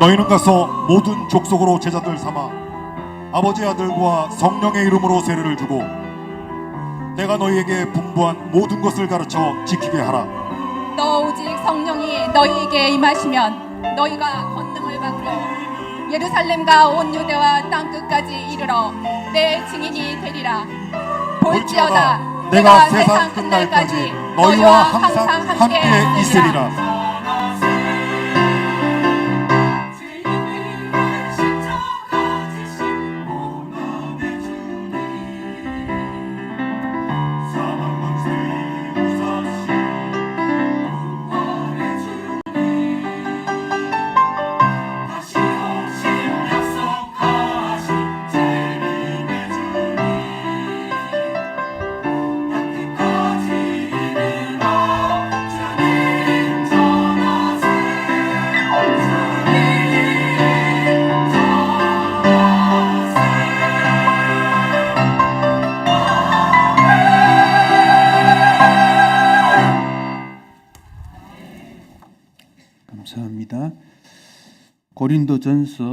너희는 가서 모든 족속으로 제자들 삼아 아버지 아들과 성령의 이름으로 세례를 주고 내가 너희에게 분부한 모든 것을 가르쳐 지키게 하라. 너 오직 성령이 너희에게 임하시면 너희가 권능을 받고 예루살렘과 온 유대와 땅 끝까지 이르러 내 증인이 되리라. 볼지어다 내가 세상 끝날까지 너희와 항상 함께 있으리라. 감사합니다. 고린도전서